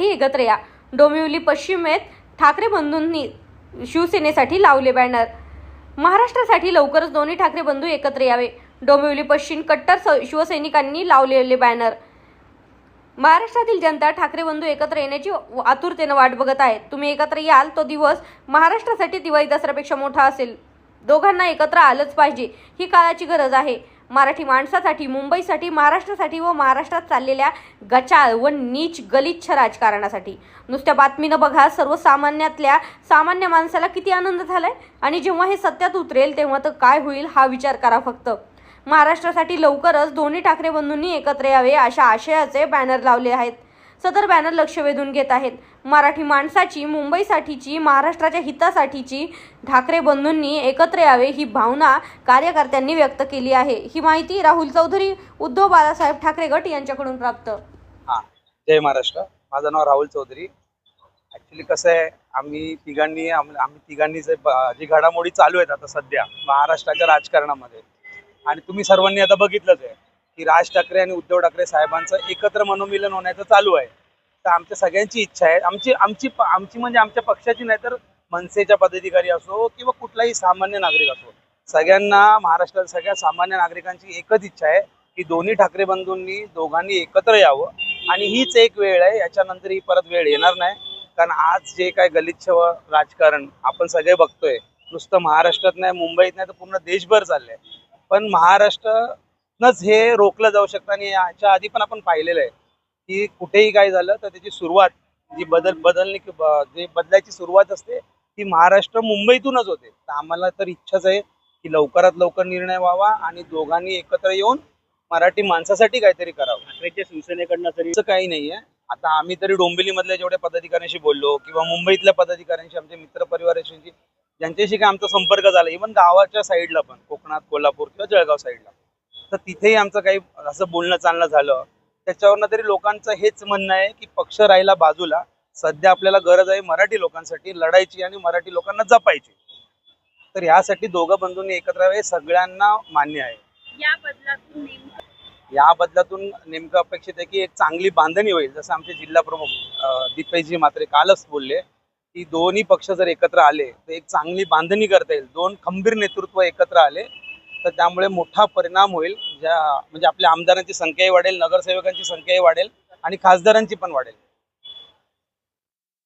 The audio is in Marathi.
महाराष्ट्रासाठी एकत्र या. डोंबिवली पश्चिमेत ठाकरे बंधूंनी शिवसेनेसाठी लावले बॅनर महाराष्ट्रासाठी लवकरच दोन्ही ठाकरे बंधू एकत्र यावे. डोंबिवली पश्चिम कट्टर स- शिवसैनिकांनी लावलेले बॅनर महाराष्ट्रातील जनता ठाकरे बंधू एकत्र येण्याची आतुरतेनं वाट बघत आहे. तुम्ही एकत्र याल तो दिवस महाराष्ट्रासाठी दिवाळी दसऱ्यापेक्षा मोठा असेल. दोघांना एकत्र आलंच पाहिजे. ही काळाची गरज आहे. मराठी माणसासाठी मुंबईसाठी महाराष्ट्रासाठी व महाराष्ट्रात चाललेल्या गचाळ व नीच गलिच्छ राजकारणासाठी. नुसत्या बातमीनं बघा सर्वसामान्यातल्या सामान्य माणसाला किती आनंद झालाय? आणि जेव्हा हे सत्यात उतरेल तेव्हा तर काय होईल हा विचार करा फक्त. महाराष्ट्रासाठी लवकरच दोन्ही ठाकरे बंधूंनी एकत्र यावे अशा आशयाचे बॅनर लावले आहेत. सदर बॅनर लक्ष वेधून घेत आहेत. मराठी माणसाची मुंबईसाठीची महाराष्ट्राच्या हितासाठीची ठाकरे बंधूंनी एकत्र यावे ही भावना कार्यकर्त्यांनी व्यक्त केली आहे. ही माहिती राहुल चौधरी उद्धव बाळासाहेब ठाकरे गट यांच्याकडून प्राप्त. जय महाराष्ट्र. माझं नाव राहुल चौधरी. ॲक्च्युली कसं आहे आम्ही तिघांनी आम्ही तिघांनी जे जी घडामोडी चालू आहेत आता सध्या महाराष्ट्राच्या राजकारणामध्ये. आणि तुम्ही सर्वांनी आता बघितलंच आहे. की राज ठाकरे आणि उद्धव ठाकरे साहेबांचं एकत्र मनोमिलन होण्याचं चालू आहे. तर आमच्या सगळ्यांची इच्छा आहे. आमची आमची प- आमची म्हणजे आमच्या पक्षाची नाही तर मनसेच्या पदाधिकारी असो किंवा कुठलाही सामान्य नागरिक असो. सगळ्यांना महाराष्ट्रात सगळ्या सामान्य नागरिकांची एकच इच्छा आहे की दोन्ही ठाकरे बंधूंनी दोघांनी एकत्र यावं. आणि हीच एक वेळ आहे. याच्यानंतर ही परत वेळ येणार नाही. कारण आज जे काय गलिच्छ व राजकारण आपण सगळे बघतोय नुसतं महाराष्ट्रात नाही मुंबईत नाही तर पूर्ण देशभर चाललंय. पण महाराष्ट्र महाराष्ट्रनंच हे रोखलं जाऊ शकतं आणि याच्या आधी पण आपण पाहिलेलं आहे की कुठेही काय झालं तर त्याची सुरुवात जी बदल बदलणे जे बदलायची सुरुवात असते ती महाराष्ट्र मुंबईतूनच होते. तर आम्हाला तर इच्छाच आहे की लवकरात लवकर निर्णय व्हावा आणि दोघांनी एकत्र येऊन मराठी माणसासाठी काहीतरी करावं. ठाकरेच्या शिवसेनेकडनं तरी असं काही नाहीये आता आम्ही तरी डोंबिवलीमधल्या जेवढ्या पदाधिकाऱ्यांशी बोललो किंवा मुंबईतल्या पदाधिकाऱ्यांशी आमचे मित्र परिवाराशी ज्यांच्याशी काय आमचा संपर्क झाला इव्हन गावाच्या साईडला पण कोकणात कोल्हापूर किंवा जळगाव साईडला. तर तिथेही आमचं काही असं बोलणं चालणं झालं. त्याच्यावरनं तरी लोकांचं हेच म्हणणं आहे की पक्ष राहिला बाजूला. सध्या आपल्याला गरज आहे मराठी लोकांसाठी लढायची आणि मराठी लोकांना जपायची. तर ह्यासाठी दोघं बंधूंनी एकत्र यावे हे सगळ्यांना मान्य आहे. या बदलातून नेमकं? या बदलातून नेमकं अपेक्षित आहे की एक चांगली बांधणी होईल. जसं आमचे जिल्हा प्रमुख दीपेशजी मात्रे कालच बोलले की दोन्ही पक्ष जर एकत्र आले तर एक चांगली बांधणी करता येईल. दोन खंबीर नेतृत्व एकत्र आले तर त्यामुळे मोठा परिणाम होईल. ज्या म्हणजे आपल्या आमदारांची संख्याही वाढेल नगरसेवकांची संख्याही वाढेल आणि खासदारांची पण वाढेल.